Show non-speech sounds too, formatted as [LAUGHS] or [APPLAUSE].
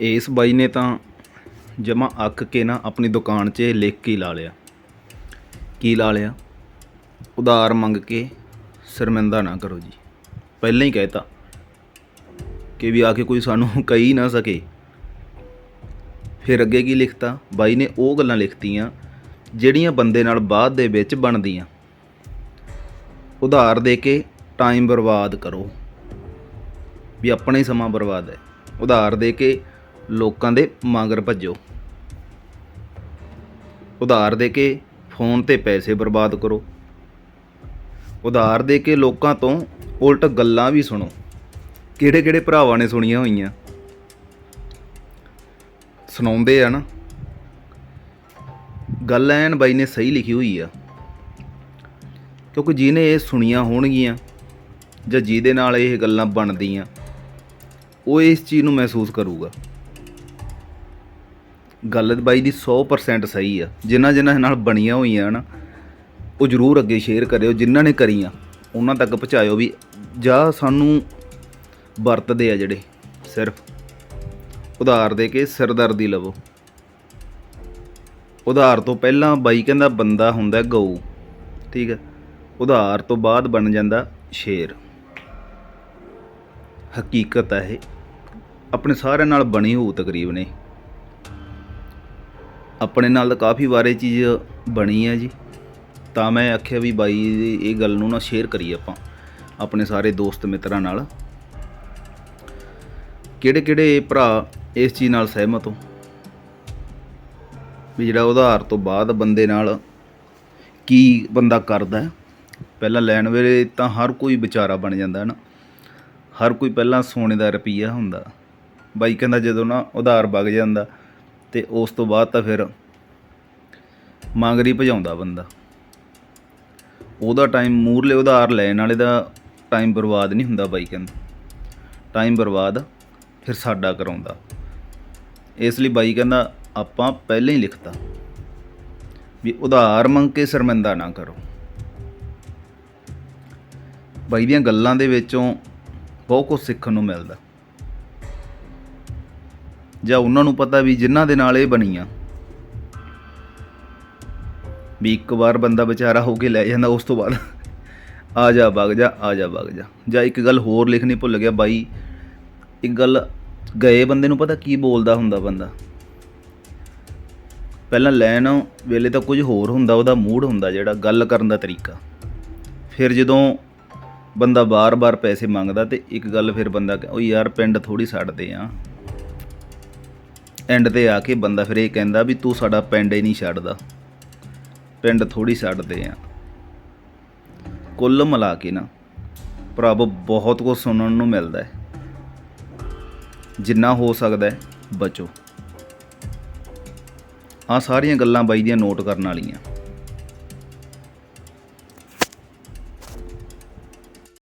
ਇਸ ਬਾਈ ਨੇ ਤਾਂ ਜਮਾ ਅੱਕ ਕੇ ਨਾ ਆਪਣੀ ਦੁਕਾਨ 'ਚ ਲਿਖ ਕੇ ਲਾ ਲਿਆ। ਕੀ ਲਾ ਲਿਆ? ਉਧਾਰ ਮੰਗ ਕੇ ਸ਼ਰਮਿੰਦਾ ਨਾ ਕਰੋ ਜੀ। ਪਹਿਲਾਂ ਹੀ ਕਹਿਤਾ ਕਿ ਵੀ ਆ ਕੇ ਕੋਈ ਸਾਨੂੰ [LAUGHS] ਕਹੀ ਨਾ ਸਕੇ। ਫਿਰ ਅੱਗੇ ਕੀ ਲਿਖਤਾ? ਬਾਈ ਨੇ ਉਹ ਗੱਲਾਂ ਲਿਖਤੀਆਂ ਜਿਹੜੀਆਂ ਬੰਦੇ ਨਾਲ ਬਾਅਦ ਦੇ ਵਿੱਚ ਬਣਦੀਆਂ। ਉਧਾਰ ਦੇ ਕੇ ਟਾਈਮ ਬਰਬਾਦ ਕਰੋ। ਵੀ ਆਪਣਾ ਹੀ ਸਮਾਂ ਬਰਬਾਦ ਹੈ। ਉਧਾਰ ਦੇ ਕੇ ਲੋਕਾਂ ਦੇ ਮਗਰ ਭੱਜੋ। ਉਧਾਰ ਦੇ ਕੇ ਫੋਨ ਤੇ ਪੈਸੇ ਬਰਬਾਦ ਕਰੋ। ਉਧਾਰ ਦੇ ਕੇ ਲੋਕਾਂ ਤੋਂ ਉਲਟ ਗੱਲਾਂ ਵੀ ਸੁਣੋ। ਕਿਹੜੇ ਕਿਹੜੇ ਭਰਾਵਾਂ ਨੇ ਸੁਣੀਆਂ ਹੋਈਆਂ? ਸੁਣਾਉਂਦੇ ਆ ਨਾ। ਗੱਲ ਐਨ ਬਾਈ ਨੇ ਸਹੀ ਲਿਖੀ ਹੋਈ ਆ। ਕਿਉਂਕਿ ਜਿਹਨੇ ਇਹ ਸੁਣੀਆਂ ਹੋਣਗੀਆਂ ਜਾਂ ਜਿਹਦੇ ਨਾਲ ਇਹ ਗੱਲਾਂ ਬਣਦੀਆਂ, ਉਹ ਇਸ ਚੀਜ਼ ਨੂੰ ਮਹਿਸੂਸ ਕਰੂਗਾ। ਗੱਲ ਬਾਈ ਦੀ 100% ਸਹੀ ਆ। ਜਿਨ੍ਹਾਂ ਜਿਨ੍ਹਾਂ ਨਾਲ ਬਣੀਆਂ ਹੋਈਆਂ ਨਾ ਉਹ ਜਰੂਰ ਅੱਗੇ ਸ਼ੇਅਰ ਕਰਿਓ, ਜਿਨ੍ਹਾਂ ਨੇ ਕਰੀਆਂ, ਉਹਨਾਂ ਤੱਕ ਪਹੁੰਚਾਇਓ ਵੀ ਜਾਂ ਸਾਨੂੰ ਵਰਤਦੇ ਆ ਜਿਹੜੇ ਸਿਰਫ। ਉਧਾਰ ਦੇ ਕੇ ਸਿਰਦਰਦੀ ਲਵੋ। ਉਧਾਰ ਤੋਂ ਪਹਿਲਾਂ ਬਾਈ ਕਹਿੰਦਾ ਬੰਦਾ ਹੁੰਦਾ ਗਊ, ਠੀਕ ਹੈ ਉਧਾਰ ਤੋਂ ਬਾਅਦ ਬਣ ਜਾਂਦਾ ਸ਼ੇਰ। ਹਕੀਕਤ ਹੈ ਇਹ। ਆਪਣੇ ਸਾਰਿਆਂ ਨਾਲ ਬਣੀ ਹੋਊ ਤਕਰੀਬਨ ਇਹ। ਆਪਣੇ ਨਾਲ ਤਾਂ ਕਾਫੀ ਵਾਰੇ ਚੀਜ਼ ਬਣੀ ਹੈ ਜੀ। ਤਾਂ ਮੈਂ ਆਖਿਆ ਵੀ ਬਾਈ ਦੀ ਇਹ ਗੱਲ ਨੂੰ ਨਾ ਸ਼ੇਅਰ ਕਰੀਏ ਆਪਾਂ, ਆਪਣੇ ਸਾਰੇ ਦੋਸਤ ਮਿੱਤਰਾਂ ਨਾਲ। ਕਿਹੜੇ ਕਿਹੜੇ ਭਰਾ ਇਸ ਚੀਜ਼ ਨਾਲ ਸਹਿਮਤ ਹੋ? ਵੀ ਜਿਹੜਾ ਉਧਾਰ ਤੋਂ ਬਾਅਦ ਬੰਦੇ ਨਾਲ ਕੀ ਬੰਦਾ ਕਰਦਾ ਪਹਿਲਾਂ ਲੈਣ ਵੇਲੇ ਤਾਂ ਹਰ ਕੋਈ ਵਿਚਾਰਾ ਬਣ ਜਾਂਦਾ ਨਾ। ਹਰ ਕੋਈ ਪਹਿਲਾਂ ਸੋਨੇ ਦਾ ਰੁਪਈਆ ਹੁੰਦਾ। ਬਾਈ ਕਹਿੰਦਾ ਜਦੋਂ ਨਾ ਉਧਾਰ ਵਗ ਜਾਂਦਾ ਤੇ ਉਸ ਤੋਂ ਬਾਅਦ ਤਾਂ ਫਿਰ ਮੰਗਰੀ ਭਜਾਉਂਦਾ ਬੰਦਾ। ਉਹਦਾ ਟਾਈਮ ਮੂਰਲੇ ਉਧਾਰ ਲੈਣ ਵਾਲੇ ਦਾ ਟਾਈਮ ਬਰਬਾਦ ਨਹੀਂ ਹੁੰਦਾ ਬਾਈ ਕਹਿੰਦਾ। ਟਾਈਮ ਬਰਬਾਦ ਫਿਰ ਸਾਡਾ ਕਰਾਉਂਦਾ। ਇਸ ਲਈ ਬਾਈ ਕਹਿੰਦਾ, ਆਪਾਂ ਪਹਿਲਾਂ ਹੀ ਲਿਖਤਾ ਵੀ ਉਧਾਰ ਮੰਗ ਕੇ ਸ਼ਰਮਿੰਦਾ ਨਾ ਕਰੋ। ਬਾਈ ਦੀਆਂ ਗੱਲਾਂ ਦੇ ਵਿੱਚੋਂ ਬਹੁਤ ਕੁਝ ਸਿੱਖਣ ਨੂੰ ਮਿਲਦਾ। ਜਾਂ ਉਹਨਾਂ ਨੂੰ ਪਤਾ ਵੀ ਜਿਨ੍ਹਾਂ ਦੇ ਨਾਲ ਇਹ ਬਣੀਆਂ। ਵੀ ਇੱਕ ਵਾਰ ਬੰਦਾ ਵਿਚਾਰਾ ਹੋ ਕੇ ਲੈ ਜਾਂਦਾ, ਉਸ ਤੋਂ ਬਾਅਦ ਆ ਜਾ ਵਗ ਜਾ, ਆ ਜਾ ਵਗ ਜਾ। ਜਾਂ ਇੱਕ ਗੱਲ ਹੋਰ ਲਿਖਣੀ ਭੁੱਲ ਗਿਆ ਬਾਈ, ਇੱਕ ਗੱਲ ਗਏ ਬੰਦੇ ਨੂੰ ਪਤਾ ਕੀ ਬੋਲਦਾ ਹੁੰਦਾ ਬੰਦਾ? ਪਹਿਲਾਂ ਲੈਣ ਵੇਲੇ ਤਾਂ ਕੁਝ ਹੋਰ ਹੁੰਦਾ, ਉਹਦਾ ਮੂਡ ਹੁੰਦਾ ਜਿਹੜਾ ਗੱਲ ਕਰਨ ਦਾ ਤਰੀਕਾ। ਫਿਰ ਜਦੋਂ ਬੰਦਾ ਬਾਰ-ਬਾਰ ਪੈਸੇ ਮੰਗਦਾ ਤੇ ਇੱਕ ਗੱਲ ਫਿਰ ਬੰਦਾ ਕਹਿ- ਉਹ ਯਾਰ, ਪਿੰਡ ਥੋੜੀ ਛੱਡਦੇ ਆ। ਐਂਡ ਤੇ ਆ ਕੇ ਬੰਦਾ ਫਿਰ ਇਹ ਕਹਿੰਦਾ ਵੀ ਤੂੰ ਸਾਡਾ ਪਿੰਡ ਹੀ ਨਹੀਂ ਛੱਡਦਾ। ਪਿੰਡ ਥੋੜੀ ਛੱਡਦੇ ਆ। ਕੁੱਲ ਮਿਲਾ ਕੇ ਨਾ ਪ੍ਰਭ ਬਹੁਤ ਕੁਝ ਸੁਣਨ ਨੂੰ ਮਿਲਦਾ ਹੈ। ਜਿੰਨਾ ਹੋ ਸਕਦਾ ਹੈ, ਬਚੋ। ਆ ਸਾਰੀਆਂ ਗੱਲਾਂ ਬਾਈ ਦੀਆਂ ਨੋਟ ਕਰਨ ਵਾਲੀਆਂ।